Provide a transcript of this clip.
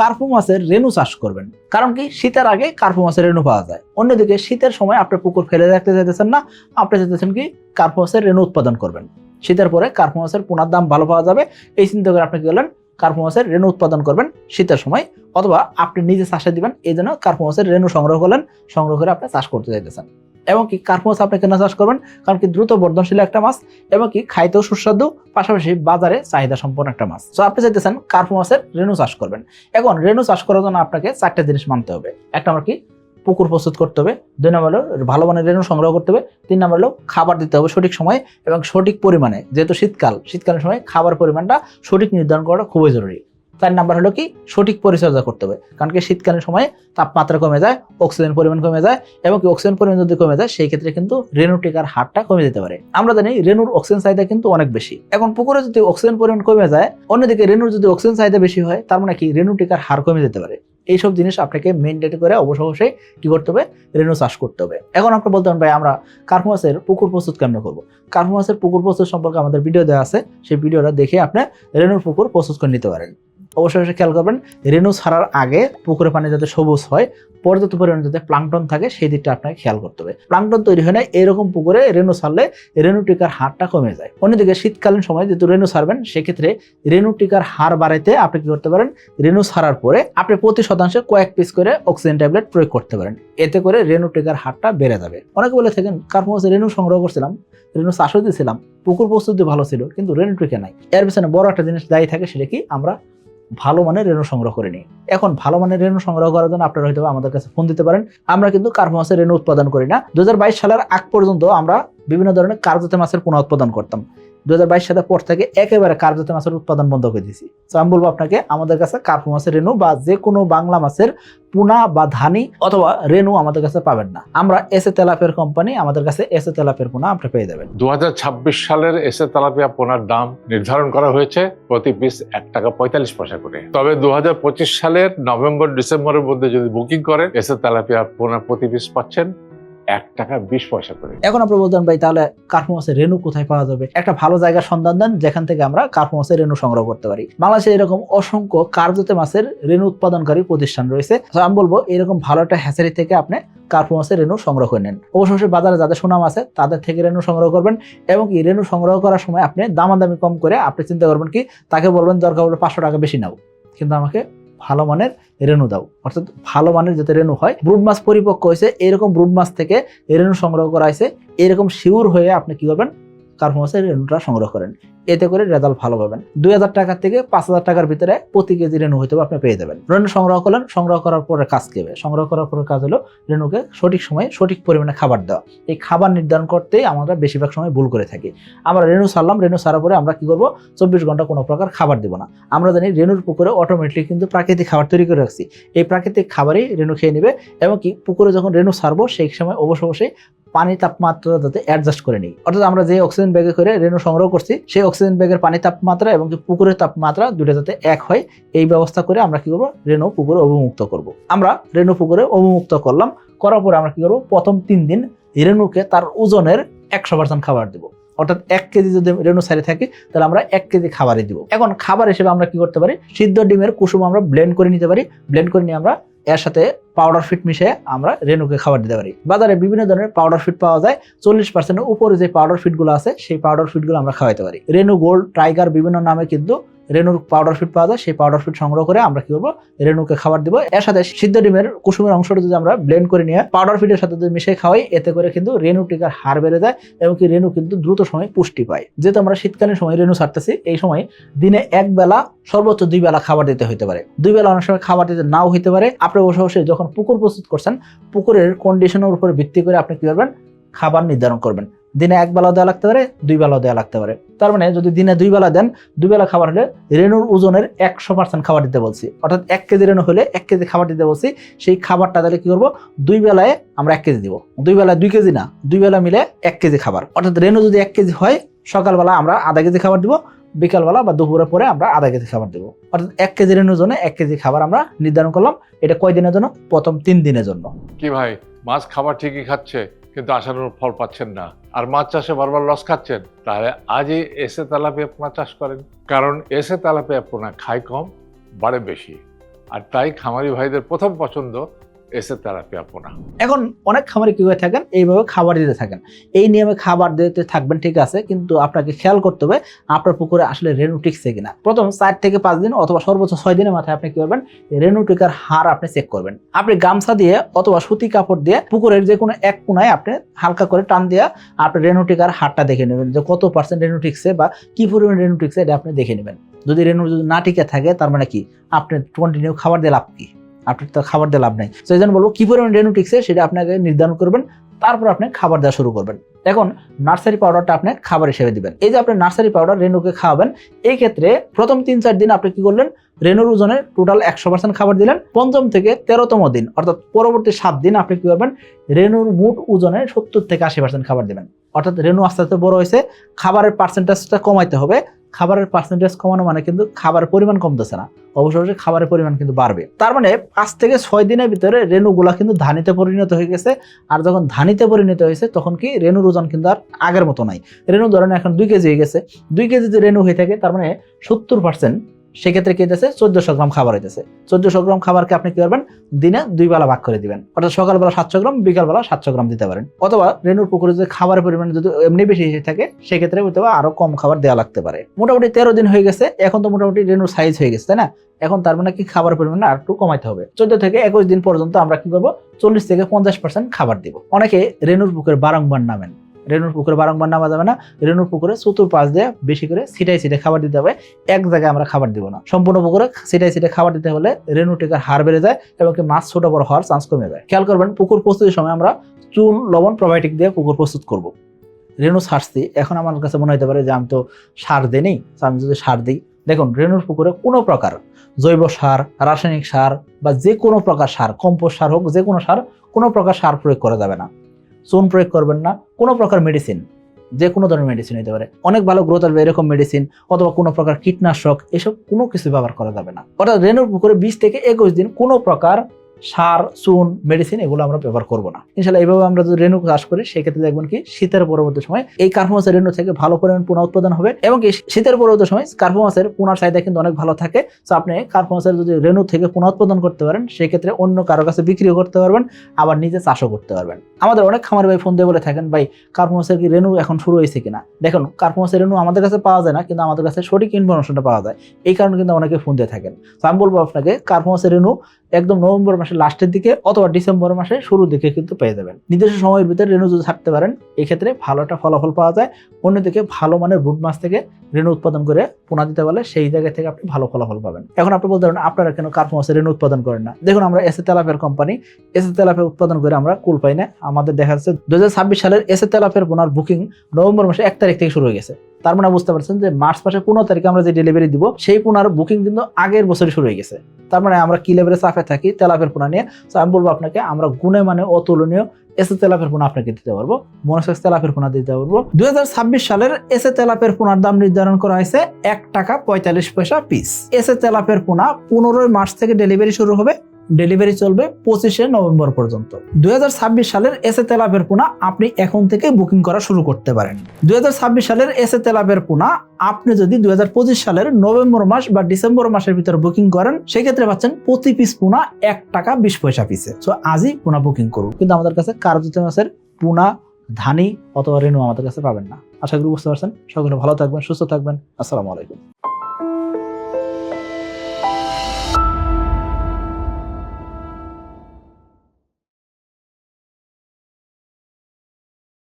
কার্পু মাছের রেনু চাষ করবেন। কারণ কি? শীতের আগে কার্পু মাছের রেনু পাওয়া যায়। অন্যদিকে শীতের সময় আপনি পুকুর ফেলে রাখতে চাইতেছেন না, আপনি চাইতেছেন কি? কার্পু মাছের রেনু উৎপাদন করবেন। শীতের পরে কার্পু মাছের পোনার দাম ভালো পাওয়া যাবে। এই চিন্তা করে আপনি কি করলেন? কার্পু মাছের রেনু উৎপাদন করবেন শীতের সময়। অথবা আপনি নিজে চাষে দিবেন, এই জন্য কার্পু মাছের রেনু সংগ্রহ করলেন। সংগ্রহ করে আপনি চাষ করতে চাইতেছেন। এবং কি মাছ আপনি কেন চাষ করবেন, কারণ কি দ্রুত বর্ধনশীল একটা মাছ এবং কি খাইতেও সুস্বাদু, পাশাপাশি বাজারে চাহিদা সম্পন্ন একটা মাছ। তো আপনি চাইতেছেন কার্পু মাছের রেনু চাষ করবেন। এখন রেনু চাষ করার জন্য আপনাকে চারটে জিনিস মানতে হবে। একটা আমার কি, পুকুর প্রস্তুত করতে হবে। দুই নম্বর হলো ভালো মানের রেনু সংগ্রহ করতে হবে। তিন নম্বর হলো খাবার দিতে হবে সঠিক সময়ে এবং সঠিক পরিমাণে। যেহেতু শীতকাল, শীতকালের সময় খাবার পরিমাণটা সঠিক নির্ধারণ করাটা খুবই জরুরি। চার নাম্বার হলো কি? সঠিক পরিচর্যা করতে হবে। কারণ কি? শীতকালীন সময়ে তাপমাত্রা কমে যায় অক্সিজেন পরিমাণ কমে যায় এবং কি অক্সিজেন পরিমাণ যদি কমে যায়, সেই ক্ষেত্রে কিন্তু রেনু টিকার হারটা কমে যেতে পারে। আমরা জানি রেনুর অক্সিজেন চাহিদা কিন্তু অনেক বেশি। এখন পুকুরে যদি অক্সিজেন পরিমাণ কমে যায়, অন্যদিকে রেনুর যদি অক্সিজেন চাহিদা বেশি হয়, তার মানে কি? রেনু টিকার হার কমে যেতে পারে। এইসব জিনিস আপনাকে মেনটেন করে অবশ্য অবশ্যই কি করতে হবে? রেনু চাষ করতে হবে। এখন আপনি বলতে পারেন, ভাই, আমরা কার্পু মাছের পুকুর প্রস্তুত কেমন করব? কার্পু মাছের পুকুর প্রস্তুত সম্পর্কে আমাদের ভিডিও দেওয়া আছে। সেই ভিডিওটা দেখে আপনি রেনুর পুকুর প্রস্তুত করে নিতে পারেন। অবশ্যই খেয়াল করবেন রেনু ছাড়ার আগে পুকুরের পানি যাতে সবুজ হয়, পর্যাপ্ত পরিমাণে যাতে প্লাংটন থাকে, সেই দিকটা আপনাকে খেয়াল করতে হবে। প্লাংটন তৈরি হয় না, এরকম পুকুরে রেনু ছাড়লে রেনু টিকার হারটা কমে যায়। অন্যদিকে শীতকালীন সময় যেহেতু রেনু ছাড়বেন, সেক্ষেত্রে রেনু টিকার হার বাড়াইতে আপনি কি করতে পারেন রেনু ছাড়ার পরে আপনি প্রতি শতাংশে কয়েক পিস করে অক্সিজেন ট্যাবলেট প্রয়োগ করতে পারেন। এতে করে রেনু টিকার হারটা বেড়ে যাবে। অনেকে বলে থাকেন কার্পো মাছে রেনু সংগ্রহ করছিলাম? রেনু চাষও দিয়েছিলাম পুকুর প্রস্তুতি ভালো ছিল, কিন্তু রেনু টিকা নাই। এর পিছনে বড় একটা জিনিস দায়ী থাকে, সেটা কি? আমরা ভালো মানের রেণু সংগ্রহ করে নিই। এখন ভালো মানের রেণু সংগ্রহ করার জন্য আপনারা হয়তো আমাদের কাছে ফোন দিতে পারেন। আমরা কিন্তু কার্পো মাছের রেণু উৎপাদন করি না। দুই হাজার বাইশ সালের আগ পর্যন্ত আমরা বিভিন্ন ধরনের কার্যতে মাছের পুনঃ উৎপাদন করতাম। দু সালের পর থেকে একেবারে কার্যতে মাছের উৎপাদন বন্ধ করে দিয়েছি। তো আমি বলব আপনাকে, আমাদের কাছে কার্পো মাছের রেনু বা যে কোনো বাংলা মাছের পুনা বা ধানি অথবা রেনু আমাদের কাছে পাবেন না। আমরা এসে তেলাপের কোম্পানি আমাদের কাছে এসে তেলাপের পোনা আপনি পেয়ে যাবেন। দু হাজার ছাব্বিশ সালের এসে তেলাপিয়া পোনার দাম নির্ধারণ করা হয়েছে প্রতি পিস এক টাকা পঁয়তাল্লিশ পয়সা করে। তবে দু হাজার পঁচিশ সালের নভেম্বর, ডিসেম্বরের মধ্যে যদি বুকিং করেন এসে তেলাপিয়া পোনা প্রতি পিস পাচ্ছেন এক টাকা বিশ পয়সা করে এখন আপনি বলতেন, ভাই, তাহলে কার্পো মাছের রেনু কোথায় পাওয়া যাবে? একটা ভালো জায়গার সন্ধান দেন, যেখান থেকে আমরা কার্পো মাছের রেনু সংগ্রহ করতে পারি। বাংলাদেশে এরকম অসংখ্য কার্যতে মাছের রেনু উৎপাদনকারী প্রতিষ্ঠান রয়েছে। আমি বলব, এরকম ভালো একটা হ্যাচারি থেকে আপনি কার্পো মাছের রেনু সংগ্রহ করে নেন। অবশ্যই বাজারে যাদের সুনাম আছে, তাদের থেকে রেনু সংগ্রহ করবেন এবং এই রেনু সংগ্রহ করার সময় আপনি দামাদামি কম করে আপনি চিন্তা করবেন কি, তাকে বলবেন, দরকার হলে পাঁচশো টাকা বেশি নাও। কিন্তু আমাকে ভালো মানের রেণু দাও। অর্থাৎ ভালো মানের যাতে রেণু হয় ব্রুড মাছ পরিপক্ক হয়েছে, এরকম ব্রুড মাছ থেকে রেণু সংগ্রহ করা হয়েছে, এরকম শিওর হয়ে আপনি কি করবেন কার্পো মাছের রেনুটা সংগ্রহ করেন। এতে করে রেজাল্ট ভালো পাবেন। দুই হাজার টাকা থেকে পাঁচ হাজার টাকার ভিতরে প্রতি কেজি রেনু হয়তো আপনি পেয়ে যাবেন। রেনু সংগ্রহ করলেন, সংগ্রহ করার পরে কাজ কি হবে? সংগ্রহ করার পরে কাজ হলো রেনুকে সঠিক সময়ে সঠিক পরিমাণে খাবার দেওয়া। এই খাবার নির্ধারণ করতেই আমরা বেশিরভাগ সময় ভুল করে থাকি। আমরা রেনু সারলাম রেনু সারার পরে আমরা কি করব? চব্বিশ ঘণ্টা কোনো প্রকার খাবার দিব না। আমরা জানি রেনুর পুকুরে অটোমেটিক কিন্তু প্রাকৃতিক খাবার তৈরি করে রাখছি। এই প্রাকৃতিক খাবারই রেণু খেয়ে নেবে এবং কি পুকুরে যখন রেণু সারবো সেই সময় অবশ্য অবশ্যই পানি তাপমাত্রা যাতে অ্যাডজাস্ট করে নিই। অর্থাৎ আমরা যে অক্সিজেন ব্যাগে করে রেনু সংগ্রহ করছি, সেই অক্সিজেন ব্যাগের পানি তাপমাত্রা এবং পুকুরের তাপমাত্রা দুটো যাতে এক হয়, এই ব্যবস্থা করে আমরা কি করব? রেনু পুকুরে অবমুক্ত করব। আমরা রেনু পুকুরে অবমুক্ত করলাম, করার পরে আমরা কি করব? প্রথম তিন দিন রেনুকে তার ওজনের একশো পার্সেন্ট খাবার দেবো। অর্থাৎ এক কেজি যদি রেনু সারি থাকে, তাহলে আমরা এক কেজি খাবারই দিব। এখন খাবার হিসেবে আমরা কি করতে পারি? সিদ্ধ ডিমের কুসুম আমরা ব্লেন্ড করে নিতে পারি। ব্লেন্ড করে নিয়ে আমরা এর সাথে পাউডার ফিট মিশে আমরা রেনুকে খাবার দিতে পারি। বাজারে বিভিন্ন ধরনের পাউডার ফিট পাওয়া যায়। চল্লিশ পার্সেন্টের উপরে যে পাউডার ফিটগুলো আছে, সেই পাউডার ফিটগুলো আমরা খাওয়াইতে পারি। রেনু গোল্ড টাইগার বিভিন্ন নামে কিন্তু রেনুর পাউডার ফিট পাওয়া যায়, সেই পাউডার ফিট সংগ্রহ করে আমরা কি করব রেনুকে খাবার দিব। এর সাথে সিদ্ধ ডিমের কুসুমের অংশটা যদি আমরা ব্লেন্ড করে নিয়ে পাউডার ফিটের সাথে যদি মিশিয়ে খাওয়াই, এতে করে কিন্তু রেনু টিকার হার বেড়ে যায় এবং কি রেনু কিন্তু দ্রুত সময় পুষ্টি পায়। যেহেতু আমরা শীতকালীন সময় রেনু ছাড়তেছি, এই সময় দিনে এক বেলা সর্বোচ্চ দুই বেলা খাবার দিতে হইতে পারে। দুই বেলা অনেক সময় খাবার দিতে নাও হইতে পারে। আপনি বসে বসে যখন পুকুর প্রস্তুত করছেন, পুকুরের কন্ডিশনের উপর ভিত্তি করে আপনি কি করবেন? খাবার নির্ধারণ করবেন। দিনে এক বেলা দেওয়া লাগতে পারে, দুই বেলা দেওয়া লাগতে পারে। তার মানে যদি দিনে দুই বেলা দেন, দুই বেলা খাবার হলে রেনুর ওজনের একশো পার্সেন্ট খাবার দিতে বলছি। অর্থাৎ এক কেজি রেনু হলে এক কেজি খাবার দিতে বলছি। সেই খাবারটা তাহলে কী করব? দুই বেলায় আমরা এক কেজি দিব। দুই বেলায় দুই কেজি না, দুই বেলা মিলে এক কেজি খাবার। অর্থাৎ রেনু যদি এক কেজি হয়, সকালবেলা আমরা আধা কেজি খাবার দিব, বিকালবেলা বা দুপুরের পরে আমরা আধা কেজি খাবার দেবো। অর্থাৎ এক কেজি রেনুর জন্য এক কেজি খাবার আমরা নির্ধারণ করলাম। এটা কয় দিনের জন্য? প্রথম তিন দিনের জন্য। কি ভাই, মাছ খাবার ঠিকই খাচ্ছে, কিন্তু আশানুরূপ ফল পাচ্ছেন না। আর মাছ চাষে বারবার লস খাচ্ছেন, তাহলে আজই এসে তেলাপিয়া পোনা চাষ করেন। কারণ এসে তেলাপিয়া পোনা খায় কম, বাড়ে বেশি। আর তাই খামারি ভাইদের প্রথম পছন্দ এসে তেলাপিয়া পোনা এখন অনেক খামারে কি হয়ে থাকেন? এইভাবে খাবার দিতে থাকেন। এই নিয়মে খাবার দিতে থাকবেন, ঠিক আছে, কিন্তু আপনাকে খেয়াল করতে হবে আপনার পুকুরে আসলে রেনু টিকছে কিনা। প্রথম চার থেকে পাঁচ দিন অথবা সর্বোচ্চ ছয় দিনের মাথায় আপনি কি করবেন? রেনু টিকার হার আপনি চেক করবেন। আপনি গামছা দিয়ে অথবা সুতি কাপড় দিয়ে পুকুরের যে কোনো এক কোনায় আপনি হালকা করে টান দিয়ে আপনি রেনু টিকার হারটা দেখে নেবেন যে কত পার্সেন্ট রেনু টিকছে বা কি পরিমাণ রেনু টিকছে এটা আপনি দেখে নেবেন। যদি রেনু যদি না টিকে থাকে, তার মানে কি? আপনি কন্টিনিউ খাবার দিয়ে লাভ কি? আপনার তো খাবার দিয়ে লাভ নাই। তো এই জন্য বলব, কি পরিমাণ রেনু টিকছে সেটা আপনাকে নির্ধারণ করবেন, তারপর আপনি খাবার দেওয়া শুরু করবেন। এখন নার্সারি পাউডারটা আপনি খাবার হিসেবে দিবেন। এই যে আপনি নার্সারি পাউডার রেনুকে খাওয়াবেন, এই ক্ষেত্রে প্রথম তিন চার দিন আপনি কি করলেন রেনুর ওজনের টোটাল একশো পার্সেন্ট খাবার দিলেন। পঞ্চম থেকে তেরোতম দিন, অর্থাৎ পরবর্তী সাত দিন আপনি কি করবেন রেনুর মোট ওজনের সত্তর থেকে আশি পার্সেন্ট খাবার দিবেন। অর্থাৎ রেনু আস্তে আস্তে বড় হয়েছে, খাবারের পার্সেন্টেজটা কমাইতে হবে খাবারের পার্সেন্টেজ কমানো মানে কিন্তু খাবারের পরিমাণ কমতেছে না। অবশ্যই অবশ্যই খাবারের পরিমাণ কিন্তু বাড়বে। তার মানে পাঁচ থেকে ছয় দিনের ভিতরে রেণুগুলা কিন্তু ধানিতে পরিণত হয়ে গেছে। আর যখন ধানিতে পরিণত হয়েছে, তখন কি রেণুর ওজন কিন্তু আর আগের মতো নাই। রেণু ধরেন এখন দুই কেজি হয়ে গেছে। দুই কেজি যদি রেণু হয়ে থাকে, তার মানে সত্তর পার্সেন্ট সেক্ষেত্রে কি হইতেছে? চোদ্দশো গ্রাম খাবার হইতেছে। চোদ্দশো গ্রাম খাবারকে আপনি কি করবেন? দিনে দুই বেলা ভাগ করে দিবেন। অর্থাৎ সকালবেলা সাতশো গ্রাম, বিকালবেলা সাতশো গ্রাম দিতে পারেন। অথবা রেনুর পুকুরে যদি খাবারের পরিমাণ যদি এমনি বেশি থাকে, সেক্ষেত্রে হয়তো আরও কম খাবার দেওয়া লাগতে পারে। মোটামুটি তেরো দিন হয়ে গেছে, এখন তো মোটামুটি রেনুর সাইজ হয়ে গেছে, তাই না? এখন তার মানে কি খাবারের পরিমাণ আর একটু কমাইতে হবে। চোদ্দ থেকে একুশ দিন পর্যন্ত আমরা কি করব? চল্লিশ থেকে পঞ্চাশ পার্সেন্ট খাবার দিব। অনেকে রেনুর পুকুরে বারংবার নামেন। রেনুর পুকুরে বারংবার নামা যাবে না। রেনুর পুকুরে চতুর পাশ দিয়ে বেশি করে ছিটাই ছিটে খাবার দিতে হবে। এক জায়গায় আমরা খাবার দিব না। সম্পূর্ণ পুকুরে ছিটাই ছিটে খাবার দিতে হলে রেনু টিকার হার বেড়ে যায় এবং কি মাছ ছোট বড় হওয়ার চান্স কমে যায়। খেয়াল করবেন, পুকুর প্রস্তুতির সময় আমরা চুন, লবণ প্রোবায়োটিক দিয়ে পুকুর প্রস্তুত করব। রেনু ছাড়ছি। এখন আমার কাছে মনে হতে পারে যে আমি তো সার দিই আমি যদি সার দিই। দেখুন, রেনুর পুকুরে কোনো প্রকার জৈব সার, রাসায়নিক সার বা যে কোনো প্রকার সার, কম্পোস্ট সার হোক যে কোনো সার কোনো প্রকার সার প্রয়োগ করা যাবে না। চুন প্রয়োগ করবেন না। কোনো প্রকার মেডিসিন যে কোনো ধরনের মেডিসিন হতে পারে। অনেক ভালো গ্রোথ আসবে এরকম মেডিসিন অথবা কোনো প্রকার কীটনাশক, এসব কোনো কিছু ব্যবহার করা যাবে না। অর্থাৎ রেনুর পুকুরে বিশ থেকে একুশ দিন কোনো প্রকার সার, চুন মেডিসিন এগুলো আমরা ব্যবহার করব না। ইনশাল্লাহ এইভাবে আমরা যদি রেনু চাষ করি, সেক্ষেত্রে দেখবেন কি, শীতের পরবর্তী সময় এই কার্পোমাসের রেনু থেকে ভালো পরিমাণ পুনা উৎপাদন হবে এবং কি শীতের পরবর্তী সময় কার্পোমাসের পুনার চাহিদা কিন্তু অনেক ভালো থাকে। তো আপনি কার্পোমাসের যদি রেনু থেকে পুনা উৎপাদন করতে পারেন, সেক্ষেত্রে অন্য কারও কাছে বিক্রিও করতে পারবেন, আবার নিজে চাষও করতে পারবেন। আমাদের অনেক খামার ভাই ফোন দিয়ে বলে থাকেন, ভাই কার্পোমাসের কি রেনু এখন শুরু হয়েছে কিনা? দেখুন কার্পোমাসের রেনু আমাদের কাছে পাওয়া যায় না, কিন্তু আমাদের কাছে সঠিক ইনফরমেশনটা পাওয়া যায়। এই কারণে কিন্তু অনেকে ফোন দিয়ে থাকেন। তো আমি বলব আপনাকে কার্পোমাসের রেনু একদম নভেম্বর মাসের লাস্টের দিকে অথবা ডিসেম্বর মাসের শুরুর দিকে কিন্তু পেয়ে যাবেন। নির্দিষ্ট সময়ের ভিতরে রেণু যদি থাকতে পারেন, এক্ষেত্রে ভালো একটা ফলাফল পাওয়া যায়। অন্যদিকে ভালো মানের রুট মাছ থেকে রেণু উৎপাদন করে পোনা দিতে পারলে সেই জায়গা থেকে আপনি ভালো ফলাফল পাবেন। এখন আপনি বলতে পারেন, আপনারা কেন কার্প মাছের রেণু উৎপাদন করেন না? দেখুন, আমরা এসে তেলাপের কোম্পানি। এসে তেলাপের উৎপাদন করে আমরা কুল পাই না। আমাদের দেখা যাচ্ছে দু হাজার ছাব্বিশ সালের এসে তেলাপের পোনার বুকিং নভেম্বর মাসে এক তারিখ থেকে শুরু হয়ে গেছে। তার মানে বুঝতে পারছেন যে মার্চ মাসের পনেরো তারিখে আমরা যে ডেলিভারি দিব, সেই পোনার বুকিং কিন্তু আগের বছরই শুরু হয়ে গেছে। তার মানে আমরা কি লেভেলে চাপে থাকি? তেলাপের পোনা নিয়ে। তো আমি বলব আপনাকে, আমরা গুণে মানে অতুলনীয় এসে তেলাপের পোনা আপনাকে দিতে পারব। মনোসেক্স তেলাপের পোনা দিতে পারব। দুই হাজার ছাব্বিশ সালের এসে তেলাপের পোনার দাম নির্ধারণ করা হয়েছে এক টাকা পঁয়তাল্লিশ পয়সা পিস এসে তেলাপের পোনা পনেরোই মার্চ থেকে ডেলিভারি শুরু হবে ডেলিভারি চলবে পঁচিশে নভেম্বর পর্যন্ত। দুই হাজার ছাব্বিশ সালের এসে তেলাপের পোনা আপনি এখন থেকে বুকিং করা শুরু করতে পারেন। দুই হাজার ছাব্বিশ সালের এসে তেলাপের পোনা আপনি যদি দুই হাজার পঁচিশ সালের নভেম্বর মাস বা ডিসেম্বর মাসের ভিতরে বুকিং করেন, সেক্ষেত্রে পাচ্ছেন প্রতি পিস পোনা এক টাকা বিশ পয়সা পিসে। সো আজই পোনা বুকিং করুন। কিন্তু আমাদের কাছে কার্যত মাসের পোনা ধানি অথবা রেনু আমাদের কাছে পাবেন না। আশা করি বুঝতে পারছেন। সকলে ভালো থাকবেন, সুস্থ থাকবেন। আসসালামু আলাইকুম।